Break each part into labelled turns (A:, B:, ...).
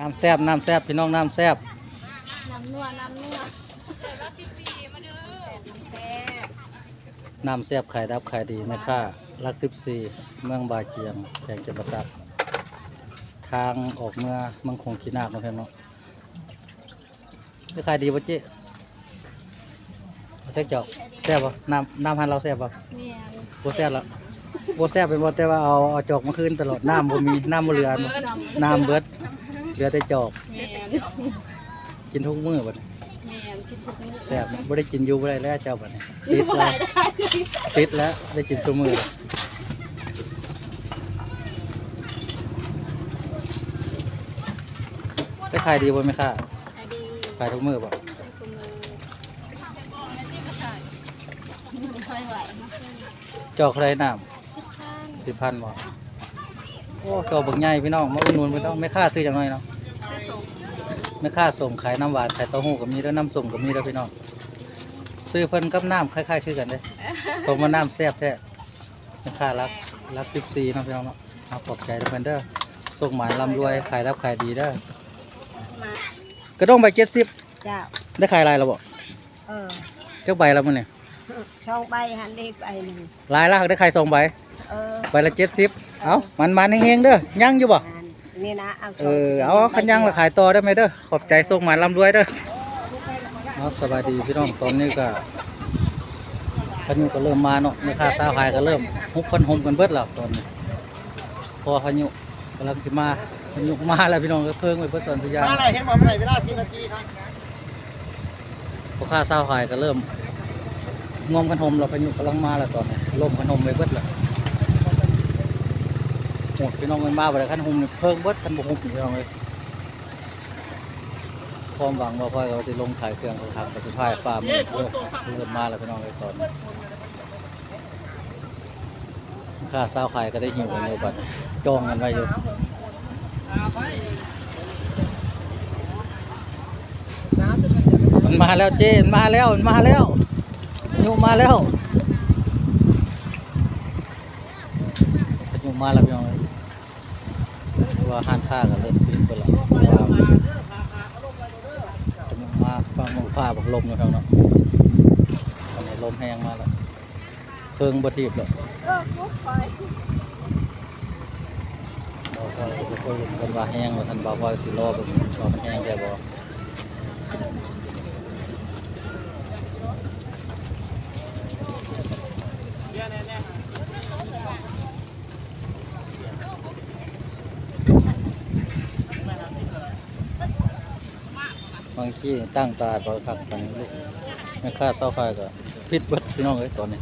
A: น้ำแซบน้ำแซบพี่น้องน้ำแซบ
B: น้ำนัวน้ำนัวเจ็ดร้อยสิบสี่มาเด้อน้ำแซ่บ
A: น้ำแซบขายดับขายดีแม่ค่ารักสิบสี่เมืองบาเจียงแขวงจำปาสักทางออกเมื่อเมืองคงขีนาคเนาะเพื่อนเนาะจะขายดีป่ะเจ๊เอาเจ๊กจอกแซบป่ะน้ำน้ำพันเราแซบป่ะ
B: เนี่ย
A: โบแซบละโบแซบเป็นบ่แต่ว่าเอาเอาจอกมาคืนตลอดน้ำบ่มีน้ำบ่เหลือน้ำเบิด เหลือแต่จอก
B: แม่น
A: กินทุกมื้อบัดนี้
B: แม่นคิดถึงมื้อ
A: แซ่บบ่ได้กินอยู่บ่ได้แล้วเจ้าบัดนี้
B: นี่
A: ติด
B: บ่
A: แล้
B: ได้
A: ว
B: ได้
A: ติดแล้วได้กินซุมื้อแล้วได้ขายดีบ่แม่ค้า
B: ไอดี
A: ขายทุกมื้อบ่
B: คุณมือค่อยไหวนะ
A: จอกเท่าไรน้
B: สิบพันำ
A: 10,000บ่โอ้จอกบักใหญ่พี่น้องมาอุดหนุนพี่น้องแม่ค้าซื้อจังหน่อยเนาะ
B: ซื้อส่ง
A: แม่ค้าส่งขายน้ำหวานขายเต้าหู้ก็มีแล้วน้ำส้มก็มีแล้วพี่น้องซื้อเพิ่นกับน้ำคล้ายๆคือกันเด้สมว่าน้ำแซ่บแท้แม่ค้ารักรัก14เนาะพี่น้องเนาะเอาขอบใจทุกคนเด้อส่งหมานร่ำรวยขายรับขายดีเด้อ
B: มาก
A: ระด้งใบเจ็ดสิบ
B: เจ้า
A: ได้ขายลายแล้วบ่
B: เออ
A: เจ้าใบแล้วมั้งเนี่ย
B: ช่องใบหันได้ใบหนึ่ง
A: ลายละได้ขายสองใบ
B: เออ
A: ใบละเจ็ดสิบเอามันมันๆเฮงๆเด้อยังอยู่บ่
B: นี่นะเอา
A: เออเอาคันยังละขายต่อได้ไหมเด้อขอบใจส่งหมานร่ำรวยเด้อเอาสบายดีพี่น้องตอนนี้ก็พายุก็เริ่มมาเนาะในค่าสาวหายก็เริ่มฮุบคนหมกันเบิดแล้วตอนนี้ พอพายุกำลังสิมาพายุมาแล้วพี่น้องก็เพิ่งไปเพื่อสอนสุยาง
C: มาอะไรเห็นบอกเมื่อไหร่เวลาสิบนาทีครับ
A: พอค่าสาวหายก็เริ่มงวมกันหมแล้วพายุกำลังมาแล้วตอนนี้ลมกันหมไปเบิดแล้ว หดพี่น้องเงินมาบ่ได้คันหมนี่เพิ่งเบิดคันบ่หมพี่น้องเลยความหวังว่าพ่อยก็ว่าสิลงขายเครื่องเขาทำแต่สุดท้ายฟาร์มนี่เริ่มเริ่มาแล้วพี่น้องเลยตอนนี้ค่าสาวขายก็ได้หิวกันอยู่บัดจองกันไว้อยู่มันมาแล้วเจนมาแล้วมันมาแล้วยุมาแล้วยุมาแล้วพี่น้อง ว่าห้านค้าก็เริ่มปิดไปแล้วว่าพายุมาฟังมองฟ้าบอกลมนะครับเนาะตอนนี้ลมแห้งมาแล้วเครื่องบทีบแล้ว
B: เออกุ๊กไฟ
A: บ่พอยก็คุยกันว่าแห้งว่าท่านบ่าวพอยสิรอเบิ่งชอบแห้งแค่บ่ ที่ตั้งตาบ่คักปานนี้ลูกแม่ค้าเซาไฟก็ผิดเบิดพี่น้องเอ้ยตอนนี้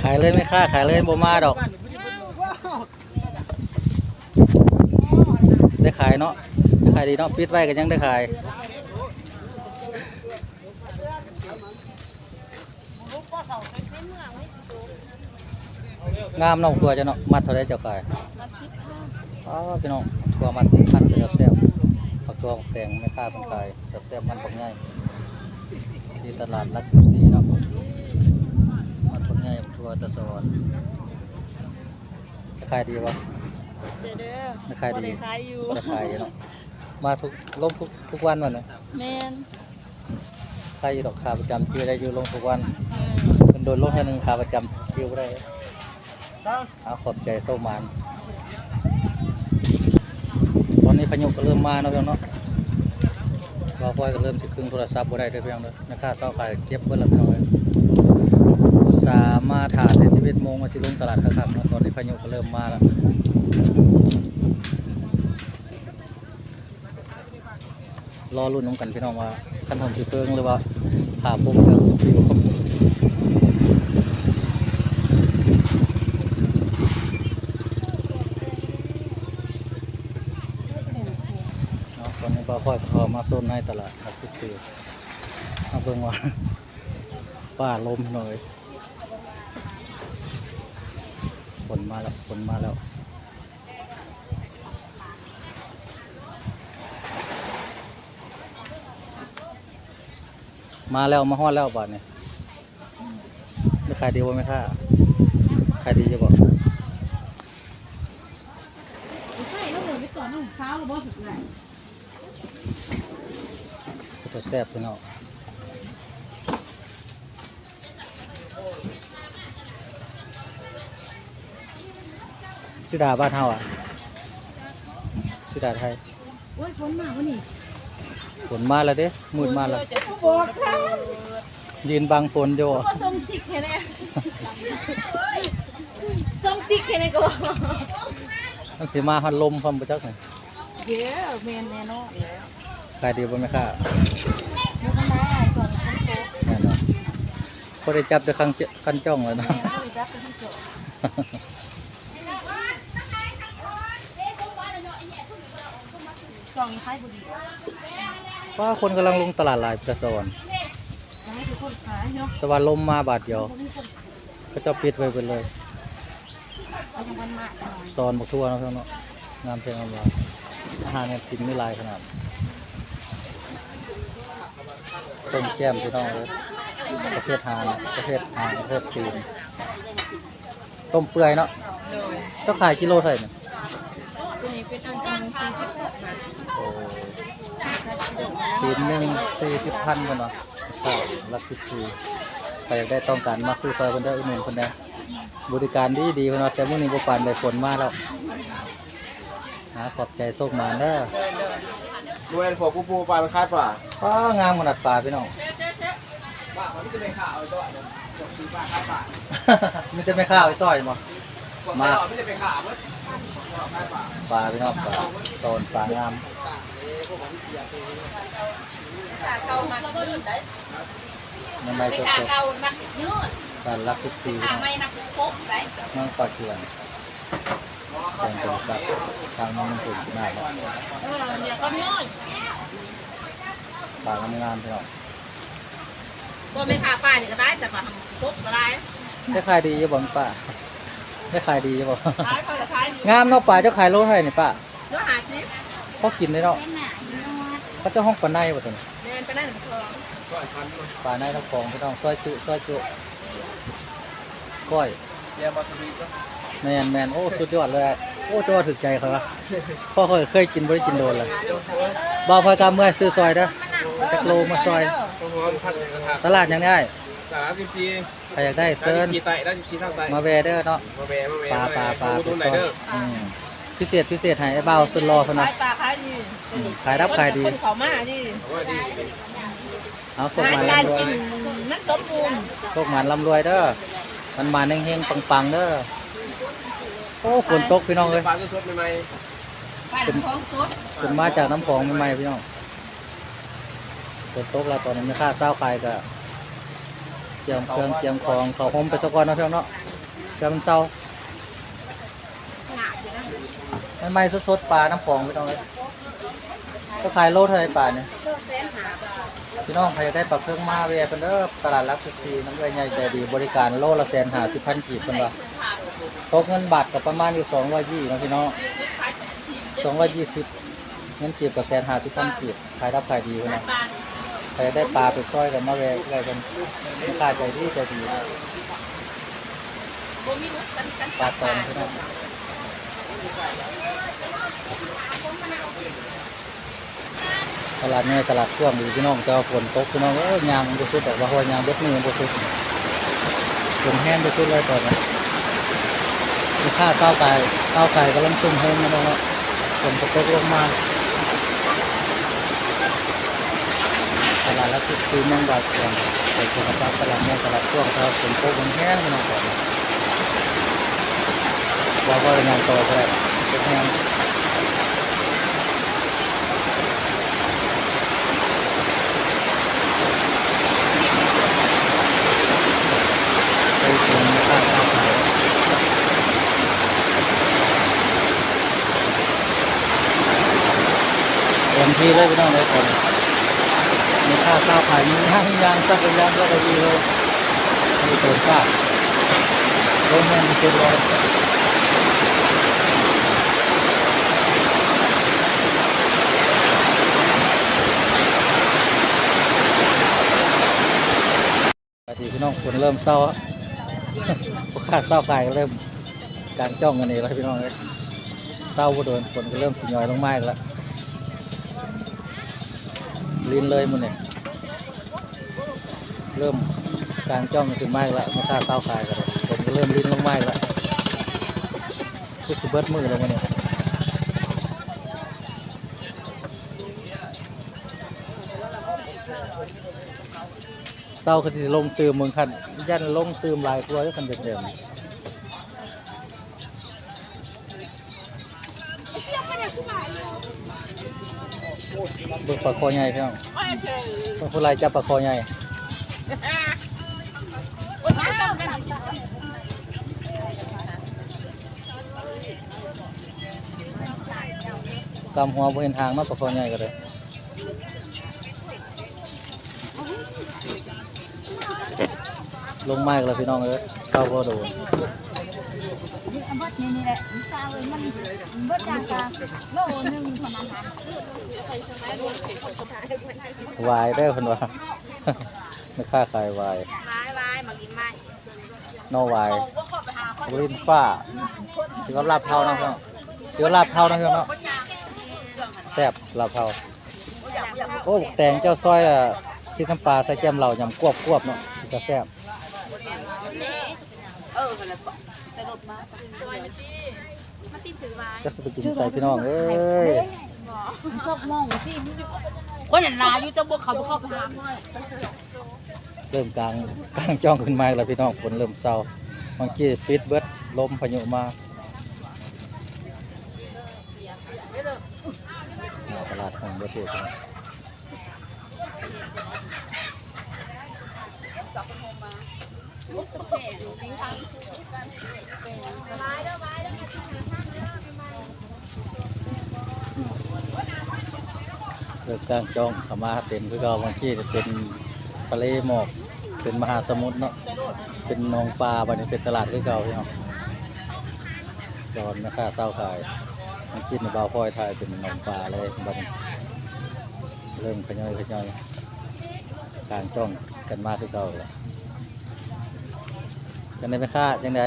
A: ขายเลยไม่ค่าขายเลยบ่มาดอก ได้ขายเนาะได้ขายดีเนาะปิดไว้ก็ยังได้ขาย งามเนาะตัวจะเนาะมัดเท่าไรเจ้าขาย
B: รับสิบห้า
A: อ๋อพี่น้องตัวมัดสิบพันก็จะแซ่บผักตัวผักแตงไม่ค่าเป็นขายจะแซ่บมันปักง่ายที่ตลาดรักสิบสี่เนาะมัดปักง่ายตัวตะสอนขายดีปะ
B: เจอเด้อ
A: ไม่ขายดี
B: บ่ได้ขายอยู่
A: จะขายอยู่เนาะมาทุกลงทุกทุกวันวันเลย
B: แม่น
A: ขายอยู่ดอกขาประจำจื้อได้อยู่ลงทุกวัน
B: เออ
A: เป็นโดนลงแค่หนึ่งขาประจำจื้อบ่ได้ เอาขอบใจโซมานตอนนี้พายุก็เริ่มมาเนาะพี่น้องเนาะเราพอยก็เริ่มสิครึ่งโทรศัพท์บ่ได้เด้อพี่น้องเด้อราคาเสาขายเก็บเบิดแล้วพี่น้องเอ้ยส่ามาถ่านใน11โมงมาสิลงตลาดคักๆเนาะตอนนี้พายุก็เริ่มมาแล้วรอรุ่นน้องกันพี่น้องว่าคันหอมสิเพิงหรือว่าผ่าปุ๊บเรื่องสปิวเนาะตอนนี้ป้าพ่อยก็เอมาโซนให้ตลาดหกสิบสี่มาเบิ่งว่าฟ้าลมหน่อยฝนมาแล้วฝนมาแล้วมาแล้วมาฮอดแล้วบาดนี้ไม่ขายดีบ่ไม่ค่าขายดีจะบอก
B: ใช่แล้วเหมือนไปต่อน้องสาวแล้วบ่สุดไหน
A: จะ แซ่บพี่น้องสิดาบ้านเฮาอะสิดาไทย
B: โอ้ยฝนมาวันนี้
A: ฝนมาแล้วเด้มืดมาแล้ว
B: จะบอกค่ะ
A: ยืนบังฝนอยู่
B: ว่าทรงสิกแค่ไหนทรงสิกแค่ไหนก็บอก
A: มันสิมาฮัดลมพร้อมบ่จักนี่
B: เดี๋ยวแมนแน่นอน
A: ขายดีบ่แม่ค่า
B: มันทำร้ายอะไรก่อนคนโต
A: แน่นอนบ่ได้จับแต่คันเจคันจ้องเลยเนาะ
B: แม่ก็เลยรับไปที่โจกล่องนี้ขายบุรี
A: ว่าคนกำลังลงตลาดหลายประสอน
B: ยังไม่ถูกคนขายเนาะ
A: แต่ว่าลมมาบาดเดียว
B: บ่มีคน
A: ก็จะปิดไว้ไปเลย
B: เอายังวันมาหน่อย
A: ซอนบักทั่วเนาะเพื่อนเนาะงามเพียงงามลายอาหารเนี่ยกินไม่หลายขนาด ต้มแก้มพี่น้องเลยประเภทหานประเภทหานประเภทตีนต้มเปื่อยเนาะก็ขายกิโลเท่าไหร่เนี่ย
B: ตัวนี้เป็นอันอันสี่สิบบาท
A: โอ้ตีนหนึ่งสี่สิบพันกันเนาะรักสิบสี่ใครอยากได้ต้องการมาซื้อซอยคนได้อุดหนุนคนได้บริการดีดีๆเพิ่นเนาะแต่มื้อนี้บ่ปานได้ฝนมากแล้วหาขอบใจโชคมาเด้อ
C: ดูแอนผัวปูปูปลาไปคาดป่า
A: ป้างามขนาดป่าพี่น้อง
C: ป่ามันจะเป็นข่าวตัวเดียวซื้อปลาคาดป่า
A: มันจะไม่ข้าวไอ้ต้อยมั้
C: มาไม่จะเป็นข่าวมั้ง
A: ปลาพี่น้องปลาโซนปลางาม
B: ขาเก่ามาก็หลุดได้
A: น้ำใบสด
B: ขาเก่ามายืด
A: ๆการรักสิบสี่
B: ขาไม่นักพกได้
A: น้องปลาเกียน เป็นสัตว์ทางน้องถุนหน้าเนาะ
B: เออเนี่ยก็ย่อย
A: ปลางามๆพี่น้อง
B: บ่ไม่ขาป้านี่ก็ได้แต่มาทำพกก็ได้
A: ได้ขายดีจะบอกป้าได้ขายดีจะบอก
B: ขายก็จะขายดี
A: งามเนาะปลาเจ้าขายโลเท่าไหร่นี่ป้า
B: เนื้อหาชิป
A: พอกินได้เนาะเขาเจ้าห้องปลาในบ่ตัวนี้
B: เดินไปได้หนึ่งทอง
A: ปลาในทั้งของพี่น้องซอยจุซอยจุก้อย
C: เยี่ยมมาสวีท
A: แมนแมนโอ้สุดยอดเลยอะโอ้ตัวถึกใจเขาวะพ่อเคยเคยกินบ่ได้กินโดนเลยบ่าวพอยกาเมื่อยซื้อซอยเด้อจักโลมาซอย
C: ต้องร้อนพันกระทะ
A: ตลาดยังได้
C: สามสิบสี่
A: ใครอยากได้เซิร์น
C: สี่ไต่ได้สิบสี่ทางไต่
A: มาแวเด้อเนาะ
C: มาแบมาแบ
A: ปลาปลาปลา
C: ไป
A: ไป
C: ซ
A: ซ
C: อ
A: อยยอืมพิเศษพิเศษให้ไอ้บ่าวสุดรอเพิ่น
B: ขา
A: น่ะ
B: ยปลาขายดี
A: อืมขายรับขายดี
B: คนเขามาดี
C: ว่าดี
A: เอาส่งมา
B: การ
A: ลำรวย
B: กินนั่นสมบูรณ์
A: ส่งมาลำรวยเด้อมันมาเฮงๆปังๆเด้อโอ้ฝนตกพี่น้องเอ้ย
C: ปลาสดๆใหม่
B: ปลาท้องสด
A: ขึ้นมาจากน้ำของใหม่ๆพี่น้องฝนตกแล้วตอนนี้ไม่ค่าเศร้าขายก็เตรียมเครื่องเตรียมของเขาโฮมไปสักวันเนาะพี่น้องเนาะเดี๋ยวมันเศร้า
B: หนาอยู่นะ
A: ใหม่ๆสดๆปลาน้ำของพี่น้องเลยก็ขายโลเท่าไหร่ปลาเนี่ย
B: โลเซนหาบาท
A: พี่น้องใครจะได้ปลาเครื่องมาเวียเป็นเด้อตลาดรักสุดทีน้ำเลือใหญ่ใจดีบริการโลละแสนหาสิบพันกีบเป็นว่าตกเงินบาทกับประมาณอยู่สองร้อยยี่นะพี่น้องสองร้อยยี่สิบเงินกีบกับแสนหาสิบพันกีบขายรับขายดีพี่น้อง
B: ปลา
A: ใครจะได้ปลาไปซอยกันมาเวียอะไรกันราคาใจดีใจดีปลาตองพี่น้อง ตลาดน้อยตลาดกว้างดีพี่น้องแต่ว่าฝนตกพี่น้องโอ้ยยางมันบ่สุดดอกว่าหัวยางเบ็ดมือบ่สุดฝนแห้งบ่สุดเลยตอนนี้มีค่าเศร้าไก่เศร้าไก่ก็ลังซุ่มเฮิมนะน้องฝนตกลงมาตลาดละสิบปีเมืองบาดเจ็บไปถึงตลาตลาดเมืองตลาดช่วงเช้าฝนตกมันแห้งนะน้องก่อนว่าก็งานต่อไปแห้งไปถึงค่าเศร้าไก่ ดีเลยพี่น้องเลยคนมีค่าเศร้าขายมีห้างยางสักยางก็ดีเลยมีตัวซากลงแห้งที่สุดเลยปกติพี่น้องฝนเริ่มเศร้าพวกข้าเศร้าขายก็เริ่มกางจ้องกันนี่แล้วพี่น้องเลยเศร้าบ่โดนฝนก็เริ่มสิย้อยลงมากแล้ว ลินเลยมันเนี่ยเริ่มกางจ้องกันขึ้นมาอีกแล้วไม่ค่าเศร้าขายกันเลยฝนก็เริ่มลินลงมาอีกแล้วคือสิเบิดมือแล้วมันเนี่ยเศร้าก็สิลงตืมเมืองคันยันลงตืมลายตัวที่คันเดิมๆ เบิกปลาคอใหญ่พี่น้องต้องผู้ไรจับปลาคอใหญ่กำหัวบเห็นทางมาปลาคอใหญ่ก็เลยลงไม้กันแล้วพี่น้องเลยเศร้าบ่โด น
B: นี่นี่แหละมันตาเลยมันเบิดจางกาโลหนึงประมาณนั้น
A: วายได้คนว่า ไม่ค่าขายวาย
B: ไม้ไม้มากินไม้
A: นอวายบรินฟ้าถือว่าลาบเทานะพี่น้องถือว่าลาบเทานะพี่น้องเนาะแซ่บลาบเทาโอ้แตงเจ้าซอยอะซีน้ำปลาใส่แก้มเรายำกวบกวบเนาะก็แซ่บ
B: เออมันละใส่รถมาสวยมาตี มาตีซื้อไม้
A: ก็สิไปกินใส่พี่น้องเอ้ย
B: ชอบมองที่คนเห็นลาอยู่จะบวกเขาเข้าไปหา
A: เริ่มกลางกลางจ้องขึ้นมาแล้วพี่น้องฝนเริ่มเศร้าบางทีปิดเบิดลมพายุมาหน้าตลาดของเบิดเดพี่น้อง เริ่มกลางจ้องเข้ามาเต็มคือเก่าบางทีจะเป็นทะเลหมอกเป็นมหาสมุทรเนาะเป็นนองปลาบัดนี้เป็นตลาดคือเก่าพี่น้องสอนนะค่าเศร้าขายมันกินในบ่าวพอยไทยเป็นนองปลาเลยบันเริ่มขย่อยขย่อยกลางจ้องกันมากคือเก่าแล้วจังได๋ไม่ค่าจังได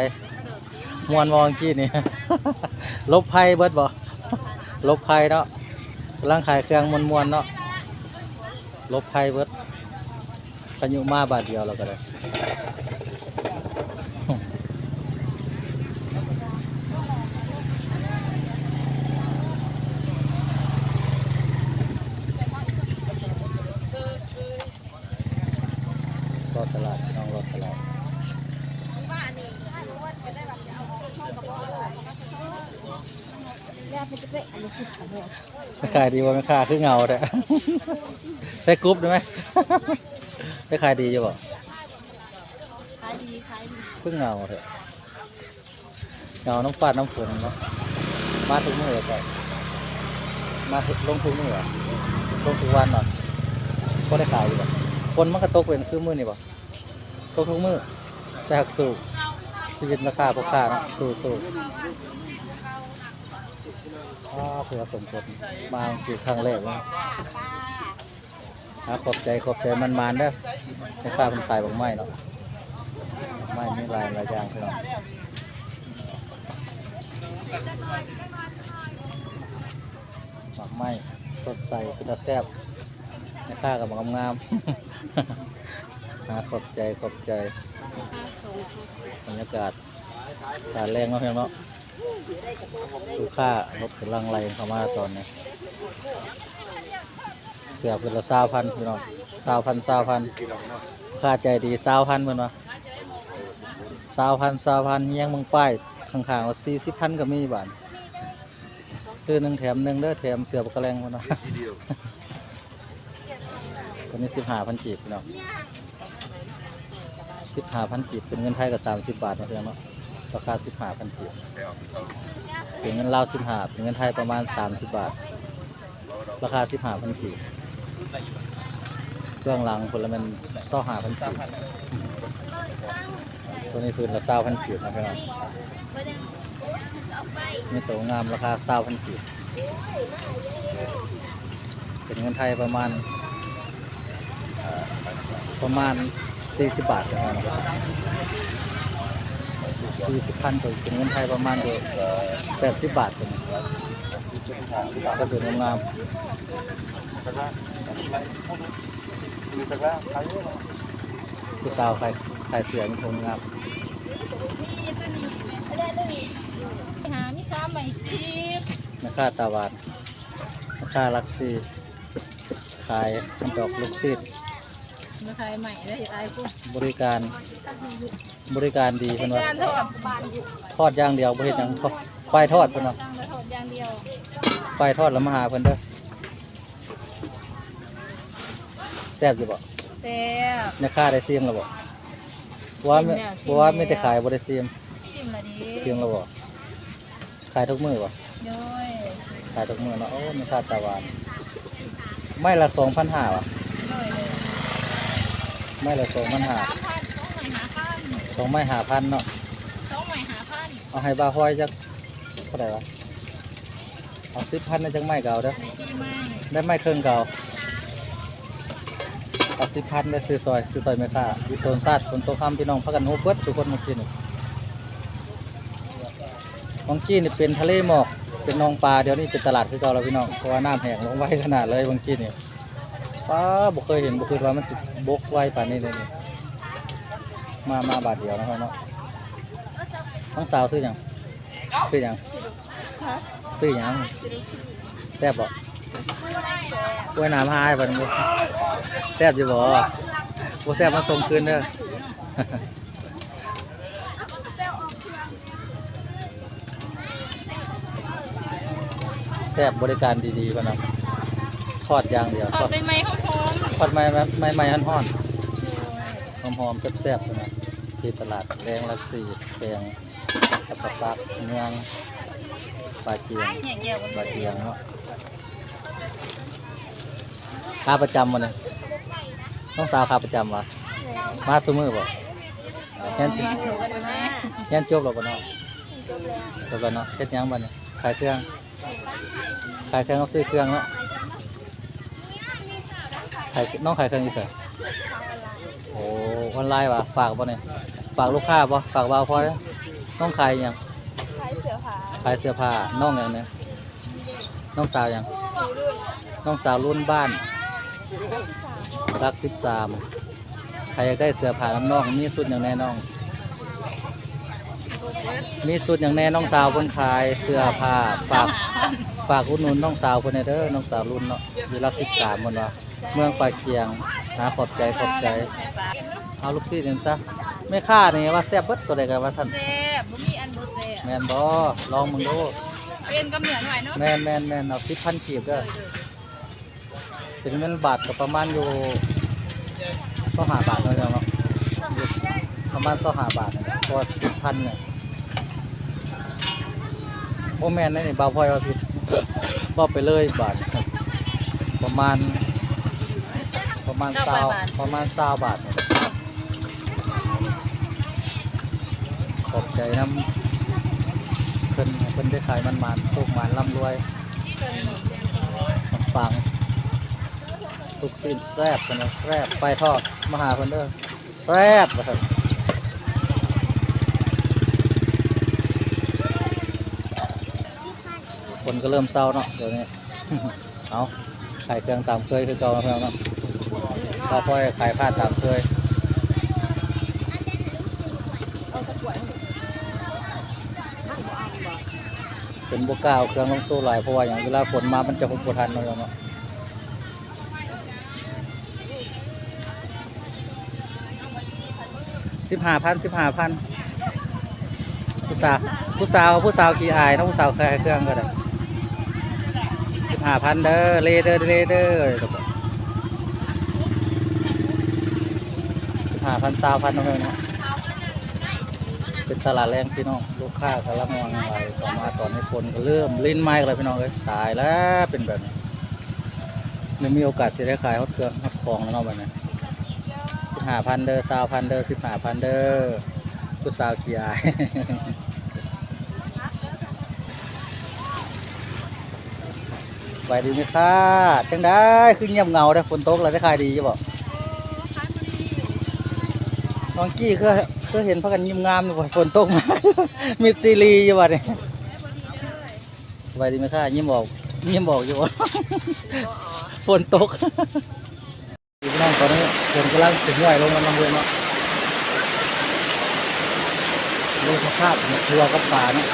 A: มวนมองกี้นี่ ลบไพ่เบิดบ่ลบไพ่เนาะกำลังขายเครื่องมวนมวนเนาะลบไพ่เบิดพายุมาบาทเดียวเราก็ได้ รอตลาดพี่น้องรอตลาด
B: แล้วไปจะไปอันนี้คือขโมย
A: ไม่ขาย ดีว่าไม่ขาคือเงาแท้ใส่กรุ๊ปได้ไหมไม่ขายดีจะบอก
B: ขายดีขายดี
A: คือเงาเถอะเงาน้ำฟาดน้ำฝนเนาะมาทุกมื้อเลยก่อนมาลงทุกมื้อลงทุกวันเนาะก็ได้ขายอยู่บ่คนมันก็ตกเป็นคือมื้อนี่บ่ตกทุกมื้อแต่หักสู้ชีวิตราคาพ่อค้าเนาะสู้สู้ อ้าวเผื่อสมผลมากี่ครั้งแรกแล้วอะขอบใจขอบใจมันมานๆเด้อให้ข้าคนขายบอกไม้เนาะไม้มีหลายหลายอย่างพี่น้องหมักไม้สดใสพิตาแซ่บให้ข้ากับงามงามๆอะขอบใจขอบใจบรรยากาศการแรงเนาะเพียงเนาะ ลูค้ารถกำลังไหลเข้ามาตอนนี้ เสือเป็นละสาวพันพี่น้องสาวพันสาวพันค่าใจดีสาวพันเพื่อนวะสาวพันสาวพันยังมึงป้ายข้างๆว่าสี่สิบพันก็มีบาทซื้อหนึ่งแถมหนึ่งเด้อแถมเสือปลากระแรงเพื่อนวะตัวนี้สิบห้าพันจีบพี่น้องสิบห้าพันจีบเป็นเงินไทยกับสามสิบบาทนะเพื่อนเนาะ ราคาสิบห้าพันจีบเป็นเงินลาวสิบห้าเป็นเงินไทยประมาณสามสิบบาท ราคาสิบห้าพันกีบเครื่องรางคนละมันเศร้าหาพันกีบตัวนี้คือละเศร้าพันกีบนะพี่น้องนี่ตัวงามราคาเศร้าพันกีบเป็นเงินไทยประมาณประมาณสี่สิบบาทนะครับ สี่สิบพันก็เป็นเงินไทยประมาณเดือแปดสิบบาทเป็นก็เป็นงามๆผู้สาวขายขายเสือมีคนงาม
B: หามิซ้ำใหม่สิบ
A: ราคาตาหวานราคาลักซีขายมันดอกลูกซีด
B: มาขายใหม่ได้ไอ้พวก
A: บริการ บริการดีเพิ่นว่า
B: การทอดบานอยู่
A: ทอดอย่างเดียวบ่เฮ็ดหยังทอดไฟทอดเพิ่นว่า
B: ตั้งแล้วทอดอย่างเดียว
A: ไฟทอดแล้วมาหาเพิ่นเด้อแซ่บอยู่บ่
B: แซ่บ
A: แม่ค้าได้ซีมแล้วบ่บ่ว่าไม่
B: ชิมแล้วชิม
A: บ่ว่า
B: แล้ว
A: ไม่ได้ขายบ่ได้ซีม
B: ชิมละดิ
A: ซีมแล้วบ่ขายทุกมื้อบ่
B: โดย
A: ขายทุกมื้อเนาะโอ้แม่ค้าตาหวานไม่ละ2,500ว่ะ
B: โดยเลย
A: ไม่ละ2,500
B: สามพัน สองใหม่หาพัน
A: สองไม้5,000เนาะ
B: สองใหม่หาพัน
A: เอาให้บ่าวห้อยจักเท่าไหร่วะเอา10,000ได้จังไม้เก่าเด้อ
B: ในที่ไม่
A: ได้ไม้เครื่องเก่าเอา10,000ได้ซื้อซอยซื้อซอยแม่ค้าอยู่ต้นซาดฝนตกค่ำพี่น้องพากันโฮบเบิดทุกคนเมื่อกี้นี่บางกี้นี่เป็นทะเลหมอกเป็นหนองปลาเดี๋ยวนี้เป็นตลาดคือเก่าแล้วพี่น้องเพราะว่าน้ำแห้งลงไวขนาดเลยบางกี้นี่ป้าบ่เคยเห็นบ่เคยว่ามันสิบกไวป่านนี้เลยนี่ มามาบาทเดียวนะครับเนาะน้องสาวซื้อหยังซื้อหยังซื้อหยังแซ่บบ่กล้วยน้ำหายบัดนี้แซ่บอยู่บ่บ่แซ่บมาส่งคืนเด้อแซ่บบริการดีๆก่อนนะทอดอย่างเดียว
B: ท
A: ท
B: อ
A: อ
B: ด
A: ด
B: ใบไม้หอม
A: ทอดไม้ไม้ไม้ไม้หั่นห่อน
B: ๆ
A: หอมหอมๆแซ่บๆนะที่ตลาดแรงลักซี่แดงตะปะซักเมืองปลาเจียง
B: เนี่ยแก้วกัน
A: ปลาเจียงเนาะขาประจำมาเนี่ยน้องสาวขาประจำวะมาสมือบ่ยัน
B: ถือกันไหม
A: ยันจบแล้วบ่เนาะจบแล้วเนาะเฮ็ดหยังบ่เนี่ยขายเครื่องขายเครื่องเอาซื้อเครื่องเนาะขายน้องขายเครื่องอยู่ไสโอ้ออนไลน์วะฝากบ่เนี่ยฝากลูกค้าบ่ฝากบ่าวพอยน้องขายหยัง
B: ขายเสือผา
A: ขายเสื้อผ้าน้องหยังเนี่ยน้องสาวหยัง
B: สีรุ่น
A: น้องสาวรุ่นบ้านรักสิบสามใครอยากได้เสื้อผ้าน้ำน้องมีสุดอย่างแน่น้องมีสุดอย่างแน่น้องสาวคนขายเสื้อผ้าฝากฝากอุดหนุนน้องสาวคนนี้เด้อน้องสาวรุ่นเนาะอยู่รักสิบสามคนวะ เมืองปากเกียงนะขอบใจขอบใจ เอาลูกซีดเห็นซะไม่ค่านี่ว่าแซ่บเบิดตัวใดกันว่าสั่น
B: แซ่บบ่มีอันบ่แซ่บ
A: แมนบอลองมึงดู
B: เป็นกำเนิดหน่อยเนาะ
A: แมนแมนแมนเอาสิบพันกีบเด้อเป็นเงินบาทก็ประมาณอยู่สองหาบาทเนาะเนาะประมาณสองหาบาทเนี่ยพอสิบพันเนี่ยโอ้แมนนี่บ่าวพลอยว่าผิดบอกไปเลยบาทประมาณ ประมาณเศร้าประมาณเศร้าบาทเนี่ยขอบใจน้ำเพิ่นให้เพิ่นได้ขายมันมันๆสุกมันร่ำรวยฟังทุกสิ่งแซ่บกันนะแซ่บไปทอดมาหาเพิ่นเด้อแซ่บนะครับคนก็เริ่มเศร้าเนาะเดี๋ยวนี้ เอาขายเครื่องตามเคยคือเก่าแล้วเนาะ พอพ่อยขายผ้าตามเคยเป็นบกล้าเอาเครื่องลงสู้หลายเพราะว่าอย่างเวลาฝนมามันจะหุบบ่ทันเนาะเนาะสิบห้าพันสิบห้าพันผู้สาวผู้สาวผู้สาวกี่อายน้องผู้สาวแค่เครื่องก็ได้สิบห้าพันเด้อเลเดอร์เลเดอร์สิบ ห้าพันสาวพันน้องเนาะเป็นตลาดแรงพี่น้องลูกค้ากำลังวางไว้ต่อมาตอนนี้คนก็เริ่มลิ้นไม้กันเลยพี่น้องเลยตายแล้วเป็นแบบนี้ไม่มีโอกาสจะได้ขายฮอตเครื่อฮอตของแล้วเนาะแบบนี้สิบห้าพันเด้อสาวพันเด้อสิบห้าพันเด้อผู้สาวขี้อายสบายดีไหมคะจังได้คือเงียบเงาได้ฝนตกแล้วได้ขายดีอยู่บ่ บางกี้คือคือเห็นพากันยิ้มงามอยู่บ่ฝนตกมามีซีรีอยู่บ่นี่สบายดีไหมค่ะยิ้มบอกยิ้มบอกอยู่บ่ ฝนตกพี่น้องตอนนี้ฝนกำลังสิงไหวลงมาลำเรือนเนาะดูสภาพทัวกับป่าเนาะ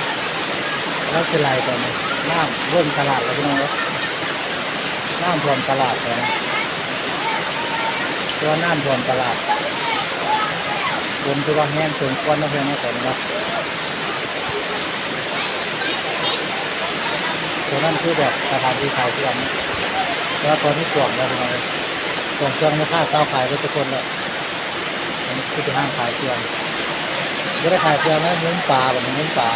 A: แล้วสิไหลตอนนี้น้ำร่วมตลาดแล้วพี่น้องเนาะน้ำท่วมตลาดเลยนะตัวน้ำท่วมตลาด บนตัวาแห้งสูงก้อนนะเพื่อนนะตอนนี้เนาะตัวนั้นคือแบบสถานที่ขายเครื่องนะแล้วตอนนี้กล่วงแล้วพี่น้องเลยส่งเครื่องไม่ค่าเศร้าขายก็ทุกคนลยอันนี้คือที่ห้างขายเครื่องไม่ได้ขายเครื่องนะเนื้อปลาแบบเนื้อปลา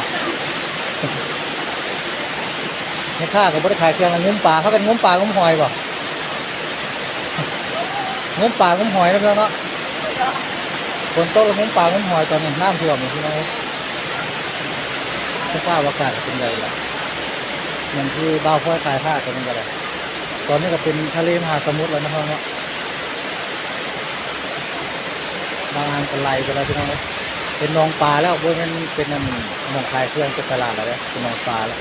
A: ไม่ค่าก็ไม่ได้ขายเครื่องแล้วเนื้อปลาเขากันเนื้อปลาเนื้อหอยบ่เนื้อปลาเนื้อหอยนะเพื่อนเนาะ คนโตแล้วเนื้อปลาเนื้อหอยตอนนี้น้ำท่วมอยู่ที่ไหนสภาพอากาศเป็นไงล่ะอย่างที่บ้าวพ้อยขายผ้าตอนนี้ก็เลยตอนนี้ก็เป็นทะเลมหาสมุทรแล้วนะครับเนาะบางอันก็ไล่ไปแล้วพี่น้องเอ้ยเป็นหนองปลาแล้วพวกนั้นเป็นนั่นหนองคายเครื่องจะตลาดแล้วเนี่ยเป็นหนองปลาแล้ว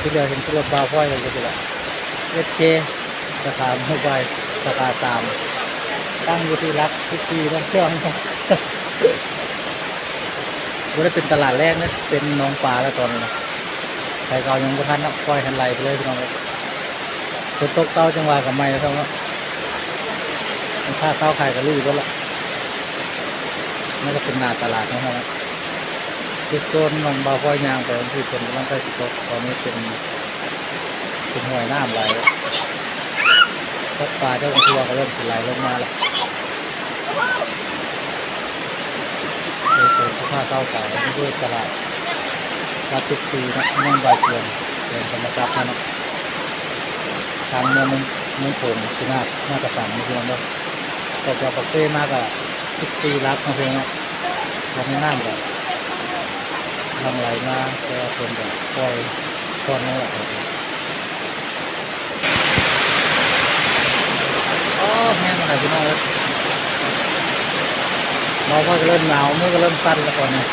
A: ที่เหลือเห็นรถบาพ้อยเลยก็เป็นละเอสเคสาขาหกใบสาขาสาม ตั้งอยู่ที่รักทุกปีแล้วเครื่องบ่ได้เป็นตลาดแรกนะเป็นหนองปลาแล้วตอนนี้นะใครก็ยังบ่ทันนะปล่อยทันไหลไปเลยพี่น้องเลยฝนตกเศร้าจังหวะกับไม่แล้วครับเนาะมันค่าเศร้าขายก็ลุยก็ละน่าจะเป็นหนาตลาดนะครับคือโซนหนองบาวก้อยยางไปที่เป็นกำลังใกล้สิตกตอนนี้เป็นเป็นห่วยน้ำไหลทักปลาเจ้าของทัวก็เริ่มไหลลงมาแล้ว เคยเป็นผ้าเศร้าเก่าด้วยตลาดราชิกซีนะเมืองบเกลียนเป็นธรรมชาตินะทางเมืองเมืองโขงที่น่าหน่ากระสังนี่คือมันว่าตกจากปักเซ่มากอะสิบปีรักมาเพลงเนาะทำให้น้ำแบบทำไหลมาแต่คนแบบปล่อยก้อนนี่แหละโอ้แห้งอะไรพี่น้อง เราก็เริ่มหนาวเมื่อก็เริ่มสั่นแล้วก่อนเนี่ย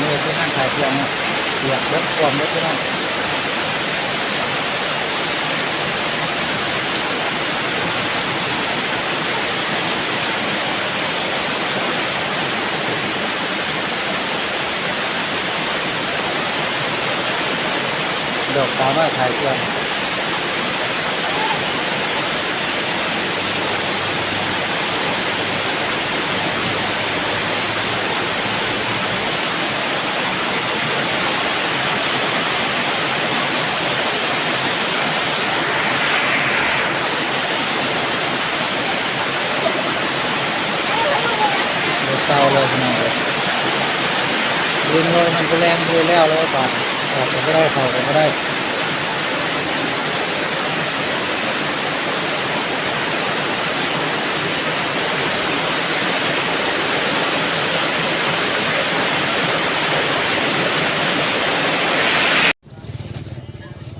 A: มือที่นั่งถ่ายเพียงเนี่ยเปียกรถความรถพี่น้องดอกสาวน้อยถ่ายเพียงดอกเศร้าเลยพี่น้องเลยยืนเลยมันก็ แรงดูแล้วแล้วก็ตัดออกก็ไม่ได้เข้าก็ไม่ได้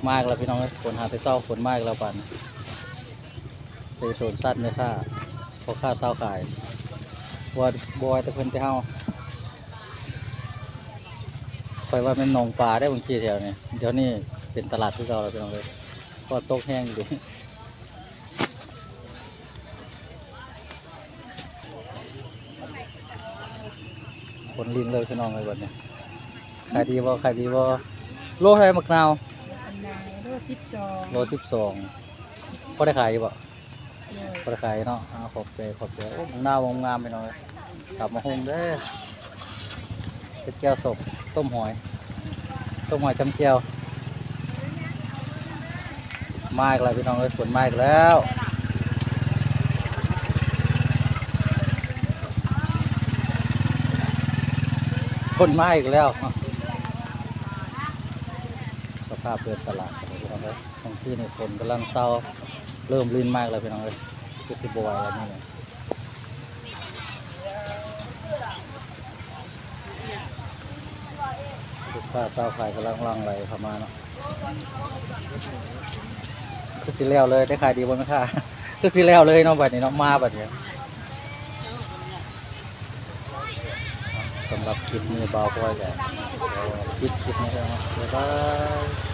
A: มากแล้วพี่น้องฝนหาแต่เศร้าฝนมากแล้วปันไปโซนสั้นเลยค่ะพอค่าเศร้าขายว่าบอยต่เพิ่นไปเฮา อยว่าเป็นหนองปลาได้บางทีแถวนี้เดี๋ยวนี้เป็นตลาดที่เราแล้วพี่น้องเลยก็ตกแห้งอยู่ดิคนลิงเลยพี่น้องเลยวันนี้ขายดีบ่ขายดีบ่โลเท่าไหรมักนาว
B: อันไหนโลสิบสอง
A: โลสิบสองพอได้ขายอยู่บ่
B: เลย
A: พอได้ขายเนาะอ้าวขอบใจขอบใจโอ้มังนาวงามๆไปหน่อยกลับมาหุงเด้อเป็นแก้วสบ ต้มหอย ต้มหอยจำเจียว มาอีกแล้วพี่น้องเอ้ยฝนมาอีกแล้วฝนมาอีกแล้ว สภาพเปิดตลาดพี่น้องเอ้ยบางที่ในฝนกำลังเศร้า เริ่มลื่นมากแล้วพี่น้องเอ้ยคือสิบวยแล้วนี่ ผ้าเศร้าไฟกำลังล่องไหลเข้ามาเนาะคือสีแล้วเลยได้ขายดีบนค่ะคือสีแล้วเลยเนาะแบบนี้เนาะมาแบบนี้สำหรับคลิปนี้เบาพอใจคลิปคลิปนี้นะบ๊ายบาย